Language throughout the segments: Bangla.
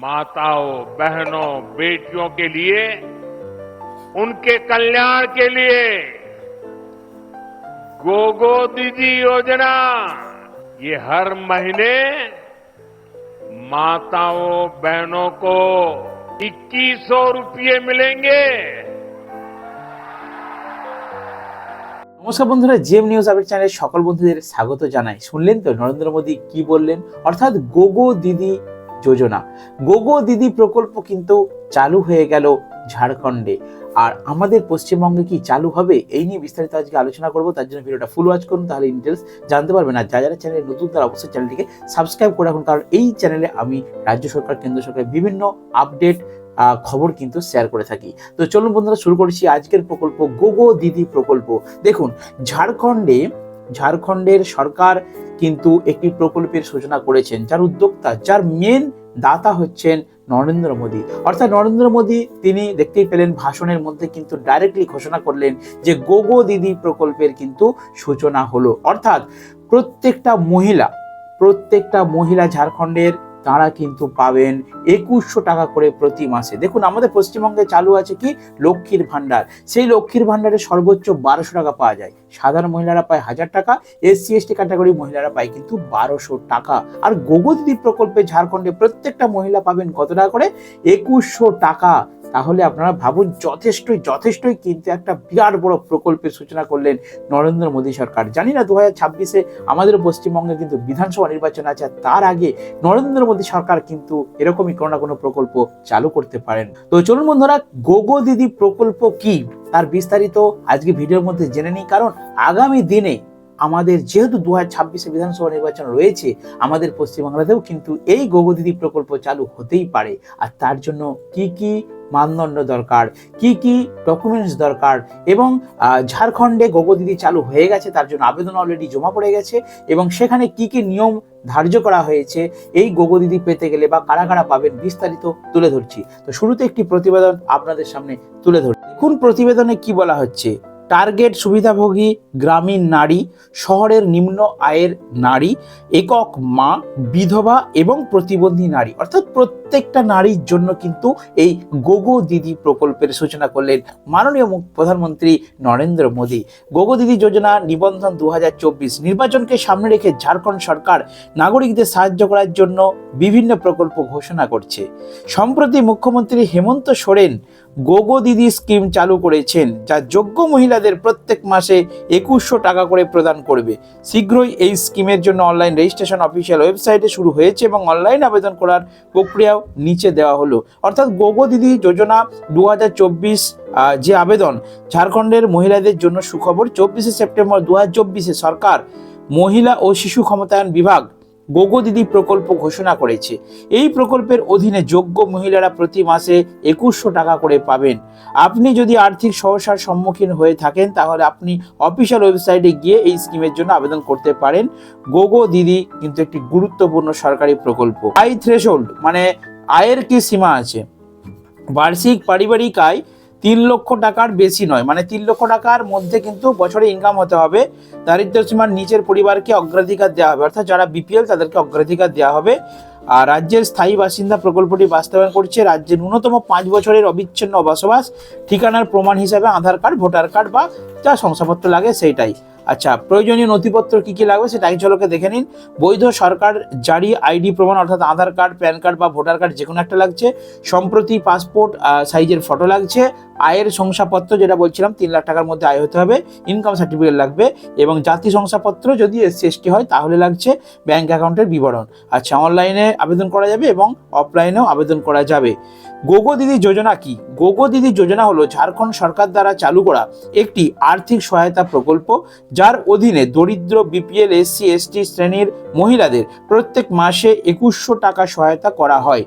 माताओं बहनों बेटियों के लिए उनके कल्याण के लिए गोगो दीदी योजना ये हर महीने माताओं बहनों को इक्कीस सौ रुपये मिलेंगे নমস্কার বন্ধুরা জেম নিউজ আপডেট চ্যানেলের সকল বন্ধুদের স্বাগত জানাই শুনলেন তো নরেন্দ্র মোদী কি বললেন অর্থাৎ গোগো দিদি যোজনা। গোগো দিদি প্রকল্প কিন্তু চালু হয়ে গেল ঝাড়খণ্ডে। আর আমাদের পশ্চিমবঙ্গে কি চালু হবে এই নিয়ে বিস্তারিত আজকে আলোচনা করব, তার জন্য ভিডিওটা ফুল ওয়াচ করুন, তাহলে ডিটেলস জানতে পারবেন। আর যা যারা চ্যানেলে নতুন, তারা অবশ্যই চ্যানেলটিকে সাবস্ক্রাইব করে রাখুন, কারণ এই চ্যানেলে আমি রাজ্য সরকার, কেন্দ্র সরকারের বিভিন্ন আপডেট খবর কিন্তু শেয়ার করে থাকি। তো চলুন বন্ধুরা, শুরু করছি আজকের প্রকল্প, গোগো দিদি প্রকল্প। দেখুন, ঝাড়খণ্ডে ঝাড়খণ্ডের সরকার কিন্তু একটি প্রকল্পের সূচনা করেছেন, যার উদ্যোক্তা, যার মেন দাতা হচ্ছেন নরেন্দ্র মোদী। অর্থাৎ নরেন্দ্র মোদী, তিনি দেখতেই পেলেন ভাষণের মধ্যে কিন্তু ডাইরেক্টলি ঘোষণা করলেন যে গোগো দিদি প্রকল্পের কিন্তু সূচনা হলো। অর্থাৎ প্রত্যেকটা মহিলা প্রত্যেকটা মহিলা ঝাড়খণ্ডের তারা কিন্তু পাবেন একুশশো টাকা করে প্রতি মাসে। দেখুন, আমাদের পশ্চিমবঙ্গে চালু আছে কি? লক্ষ্মীর ভাণ্ডার। সেই লক্ষ্মীর ভাণ্ডারে সর্বোচ্চ বারোশো টাকা পাওয়া যায়। সাধারণ মহিলারা পায় হাজার টাকা, এসসি, এসটি ক্যাটাগরি মহিলারা পায় কিন্তু বারোশো টাকা। আর গোগদিদি প্রকল্পে ঝাড়খণ্ডে প্রত্যেকটা মহিলা পাবেন কত টাকা করে? একুশশো টাকা। তাহলে আপনারা ভাবুন, যথেষ্টই যথেষ্টই কিন্তু একটা বিরাট বড় প্রকল্পের সূচনা করলেন নরেন্দ্র মোদী সরকার। জানি না দু হাজার ছাব্বিশে আমাদের পশ্চিমবঙ্গে কিন্তু বিধানসভা নির্বাচন আছে তার আগে নরেন্দ্র মোদী সরকার কিন্তু এরকমই কোনো না কোনো প্রকল্প চালু করতে পারেন। তো চলুন বন্ধুরা, গোগো দিদি প্রকল্প কি? তার বিস্তারিত আজকে ভিডিওর মধ্যে জেনে নিই, কারণ আগামী দিনে আমাদের যেহেতু দু হাজার ছাব্বিশে বিধানসভা নির্বাচন রয়েছে, আমাদের পশ্চিমবাংলাতেও কিন্তু এই গোগো দিদি প্রকল্প চালু হতেই পারে। আর তার জন্য কি কি মানদণ্ড দরকার, কি কি ডকুমেন্টস দরকার এবং ঝাড়খণ্ডে গোগো দিদি চালু হয়ে গেছে, তার জন্য আবেদন অলরেডি জমা পড়ে গেছে এবং সেখানে কি কি নিয়ম ধার্য করা হয়েছে, এই গোগো দিদি পেতে গেলে বা কারা কারা পাবেন বিস্তারিত তুলে ধরছি। তো শুরুতে একটি প্রতিবেদন আপনাদের সামনে তুলে ধরছি। দেখুন প্রতিবেদনে কি বলা হচ্ছে। টার্গেট সুবিধাভোগী গ্রামীণ নারী, শহরের নিম্ন আয়ের নারী, একক মা, বিধবা এবং প্রতিবন্ধী নারী। অর্থাৎ প্রত্যেকটা নারীর জন্য কিন্তু এই গোগো দিদি প্রকল্পের সূচনা করলেন মাননীয় প্রধানমন্ত্রী নরেন্দ্র মোদী। গোগো দিদি যোজনা নিবন্ধন দু হাজার চব্বিশ নির্বাচনকে সামনে রেখে ঝাড়খণ্ড সরকার নাগরিকদের সাহায্য করার জন্য বিভিন্ন প্রকল্প ঘোষণা করছে। সম্প্রতি মুখ্যমন্ত্রী হেমন্ত সোরেন গোগো দিদি স্কিম চালু করেছেন, যা যোগ্য মহিলাদের প্রত্যেক মাসে একুশশো টাকা করে প্রদান করবে। শীঘ্রই এই স্কিমের জন্য অনলাইন রেজিস্ট্রেশন অফিসিয়াল ওয়েবসাইটে শুরু হয়েছে এবং অনলাইন আবেদন করার প্রক্রিয়াও নিচে দেওয়া হলো। অর্থাৎ গোগো দিদি যোজনা দু হাজার চব্বিশ যে আবেদন, ঝাড়খণ্ডের মহিলাদের জন্য সুখবর, চব্বিশে সেপ্টেম্বর দু হাজার সরকার, মহিলা ও শিশু ক্ষমতায়ন বিভাগ গোগো দিদি প্রকল্প ঘোষণা করেছে। এই প্রকল্পের অধীনে যোগ্য মহিলারা প্রতি মাসে একুশশো টাকা করে পাবেন। আপনি যদি আর্থিক সমস্যার সম্মুখীন হয়ে থাকেন, তাহলে আপনি অফিসিয়াল ওয়েবসাইটে গিয়ে এই স্কিমের জন্য আবেদন করতে পারেন। গোগো দিদি কিন্তু একটি গুরুত্বপূর্ণ সরকারি প্রকল্প। আই থ্রেশোল্ড মানে আয়ের কি সীমা আছে? বার্ষিক পারিবারিক আয় তিন লক্ষ টাকার বেশি নয়। মানে তিন লক্ষ টাকার মধ্যে কিন্তু বছরে ইনকাম হতে হবে। দারিদ্র সীমার নিচের পরিবারকে অগ্রাধিকার দেওয়া হবে। অর্থাৎ যারা বিপিএল তাদেরকে অগ্রাধিকার দেওয়া হবে। আর রাজ্যের স্থায়ী বাসিন্দা প্রকল্পটি বাস্তবায়ন করছে রাজ্যের ন্যূনতম পাঁচ বছরের অবিচ্ছিন্ন বসবাস। ঠিকানার প্রমাণ হিসাবে আধার কার্ড, ভোটার কার্ড বা যা শংসাপত্র লাগে সেইটাই। আচ্ছা প্রয়োজনীয় নথিপত্র কি কি লাগবে সেটা এক ঝলকে দেখে নিন। বৈধ সরকার জারি আইডি প্রমাণ অর্থাৎ আধার কার্ড, প্যান কার্ড বা ভোটার কার্ড যে কোনো একটা লাগছে। সম্প্রতি পাসপোর্ট সাইজের ফটো লাগছে। আয়ের শংসাপত্র যেটা বলছিলাম, তিন লাখ টাকার মধ্যে আয় হতে হবে। ইনকাম সার্টিফিকেট লাগবে এবং জাতি শংসাপত্র যদি এসসি হয় তাহলে লাগছে ব্যাংক অ্যাকাউন্টের বিবরণ। আচ্ছা অনলাইনে আবেদন করা যাবে এবং অফলাইনেও আবেদন করা যাবে। গোগো দিদি যোজনা কি? গোগো দিদি যোজনা হলো ঝাড়খণ্ড সরকার দ্বারা চালু করা একটি আর্থিক সহায়তা প্রকল্প যার অধীনে দরিদ্র বিপিএল এসসি এসটি শ্রেণির মহিলাদের প্রত্যেক মাসে একুশশো টাকা সহায়তা করা হয়।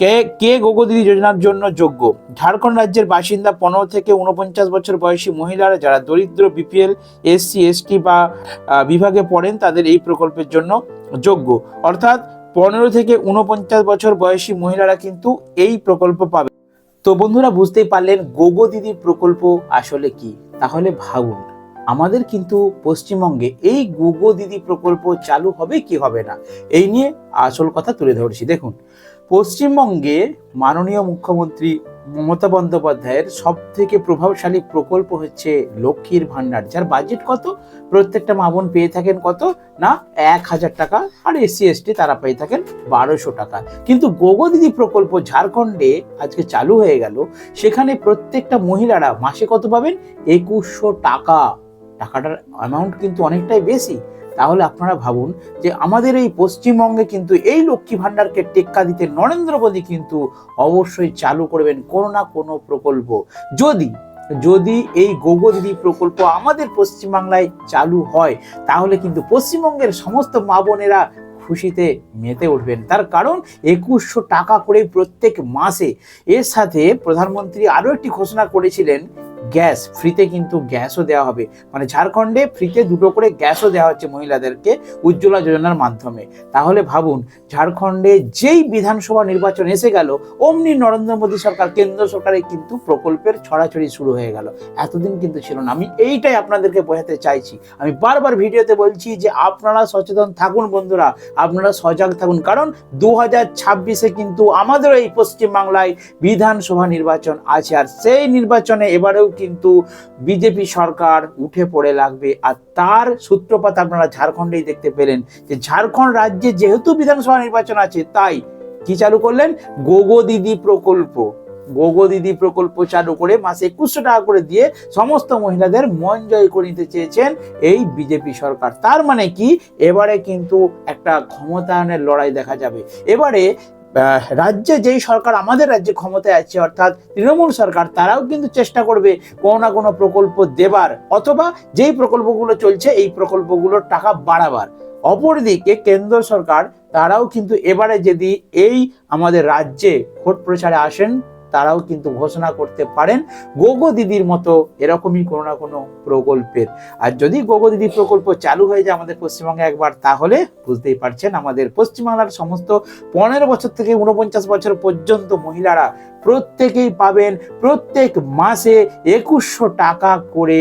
কে কে গোগো দিদি যোজনার জন্য যোগ্য? ঝাড়খণ্ড রাজ্যের বাসিন্দা পনেরো থেকে উনপঞ্চাশ বছর বয়সী মহিলারা যারা দরিদ্র বিপিএল এসসি এসটি বা বিভাগে পড়েন তাদের এই প্রকল্পের জন্য যোগ্য। অর্থাৎ পনেরো থেকে উনপঞ্চাশ বছর বয়সী মহিলারা কিন্তু এই প্রকল্প পাবে। তো বন্ধুরা, বুঝতেই পারলেন গোগো দিদি প্রকল্প আসলে কি? তাহলে ভাবুন। আমাদের কিন্তু পশ্চিমবঙ্গে এই গোগো দিদি প্রকল্প চালু হবে কি হবে না? এই নিয়ে আসল কথা তুলে ধরছি। দেখুন, পশ্চিমবঙ্গে মাননীয় মুখ্যমন্ত্রী মমতা বন্দ্যোপাধ্যায়ের সব থেকে প্রভাবশালী প্রকল্প হচ্ছে লক্ষ্মীর ভাণ্ডার। যার বাজেট কত? প্রত্যেকটা মা বোন পেয়ে থাকেন কত? না, এক হাজার টাকা। আর এসসি, এসটি তারা পেয়ে থাকেন বারোশো টাকা। কিন্তু গোগো দিদি প্রকল্প ঝাড়খণ্ডে আজকে চালু হয়ে গেল। সেখানে প্রত্যেকটা মহিলারা মাসে কত পাবেন? একুশশো টাকা। টাকাটার অ্যামাউন্ট কিন্তু অনেকটাই বেশি, তাহলে আপনারা ভাবুন যে আমাদের এই পশ্চিমবঙ্গে কিন্তু এই লক্ষ্মী ভাণ্ডারকে টেক্কা দিতে নরেন্দ্র মোদী কিন্তু অবশ্যই চালু করবেন কোনো না কোনো প্রকল্প। যদি যদি এই গোগোদিদি প্রকল্প আমাদের পশ্চিমবাংলায় চালু হয়, তাহলে কিন্তু পশ্চিমবঙ্গের সমস্ত মা বোনেরা খুশিতে মেতে উঠবেন। তার কারণ একুশশো টাকা করে প্রত্যেক মাসে। এর সাথে প্রধানমন্ত্রী আরও একটি ঘোষণা করেছিলেন গ্যাস ফ্রিতে কিন্তু গ্যাসও দেওয়া হবে। মানে ঝাড়খণ্ডে ফ্রিতে দুটো করে গ্যাসও দেওয়া হচ্ছে মহিলাদেরকে উজ্জ্বলা যোজনার মাধ্যমে। তাহলে ভাবুন, ঝাড়খণ্ডে যেই বিধানসভা নির্বাচন এসে গেল, অমনি নরেন্দ্র মোদী সরকার, কেন্দ্র সরকারের কিন্তু প্রকল্পের ছড়াছড়ি শুরু হয়ে গেল। এতদিন কিন্তু ছিল না। আমি এইটাই আপনাদেরকে বোঝাতে চাইছি। আমি বারবার ভিডিওতে বলছি যে আপনারা সচেতন থাকুন বন্ধুরা, আপনারা সজাগ থাকুন। কারণ দু হাজার ছাব্বিশে কিন্তু আমাদের এই পশ্চিমবাংলায় বিধানসভা নির্বাচন আছে। আর সেই নির্বাচনে এবারেও কিন্তু বিজেপি সরকার উঠে পড়ে লাগবে। আর তার সূত্রপাত আপনারা ঝাড়খণ্ডেই দেখতে পেলেন যে ঝাড়খণ্ড রাজ্যে যেহেতু বিধানসভা নির্বাচন আছে, তাই কি চালু করলেন? গোগো দিদি প্রকল্প। গোগো দিদি প্রকল্প চালু করে মাসে একুশশো টাকা করে দিয়ে সমস্ত মহিলাদের মন জয় করে নিতে চেয়েছেন এই বিজেপি সরকার। তার মানে কি? এবারে কিন্তু একটা ক্ষমতায়নের লড়াই দেখা যাবে। এবারে রাজ্যে যেই সরকার আমাদের রাজ্যে ক্ষমতায় আছে, অর্থাৎ তৃণমূল সরকার, তারাও কিন্তু চেষ্টা করবে কোনো না কোনো প্রকল্প দেবার অথবা যেই প্রকল্পগুলো চলছে, এই প্রকল্পগুলোর টাকা বাড়াবার। অপরদিকে কেন্দ্র সরকার, তারাও কিন্তু এবারে যদি এই আমাদের রাজ্যে ভোট প্রচারে আসেন তারাও কিন্তু ঘোষণা করতে পারেন গোগো দিদির মতো এরকমই কোনো না কোনো প্রকল্পের। আর যদি গোগো দিদি প্রকল্প চালু হয়ে যায় আমাদের পশ্চিমবঙ্গে একবার, তাহলে বুঝতেই পারছেন আমাদের পশ্চিমবাংলার সমস্ত পনেরো বছর থেকে উনপঞ্চাশ বছর পর্যন্ত মহিলারা প্রত্যেকেই পাবেন প্রত্যেক মাসে একুশশো টাকা করে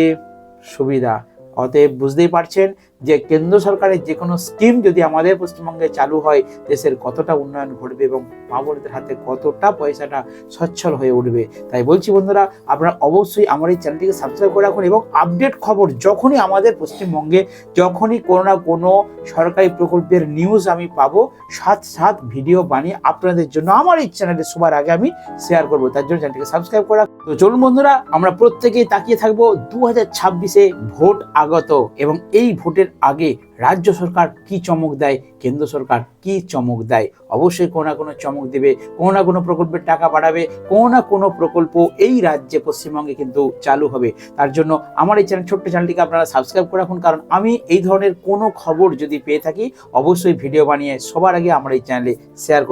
সুবিধা। অতএব বুঝতেই পারছেন যে কেন্দ্র সরকারের যে কোনো স্কিম যদি আমাদের পশ্চিমবঙ্গে চালু হয়, দেশের কতটা উন্নয়ন ঘটবে এবং মা বোনদের হাতে কতটা পয়সাটা সচ্ছল হয়ে উঠবে, তাই বলছি বন্ধুরা, আপনারা অবশ্যই আমার এই চ্যানেলটিকে সাবস্ক্রাইব করে রাখুন এবং আপডেট খবর যখনই আমাদের পশ্চিমবঙ্গে, যখনই কোনো না কোনো সরকারি প্রকল্পের নিউজ আমি পাবো, সাত সাত ভিডিও বানিয়ে আপনাদের জন্য আমার এই চ্যানেলে সবার আগে আমি শেয়ার করব, তার জন্য চ্যানেলটিকে সাবস্ক্রাইব করে। তো চলুন বন্ধুরা, আমরা প্রত্যেকেই তাকিয়ে থাকব দু হাজার ছাব্বিশে ভোট আগত এবং এই ভোটের আগে রাজ্য সরকার কি চমক দেয়, কেন্দ্র সরকার কি চমক দেয়? অবশ্যই কোনো না কোনো চমক দেবে, কোনো না কোনো প্রকল্পের টাকা বাড়াবে, কোনো না কোনো প্রকল্প এই রাজ্যে পশ্চিমবঙ্গে কিন্তু চালু হবে। তার জন্য আমার এই চ্যানেল, ছোট্ট চ্যানেলটিকে আপনারা সাবস্ক্রাইব করে রাখুন, কারণ আমি এই ধরনের কোনো খবর যদি পেয়ে থাকি, অবশ্যই ভিডিও বানিয়ে সবার আগে আমার এই চ্যানেলে শেয়ার করব।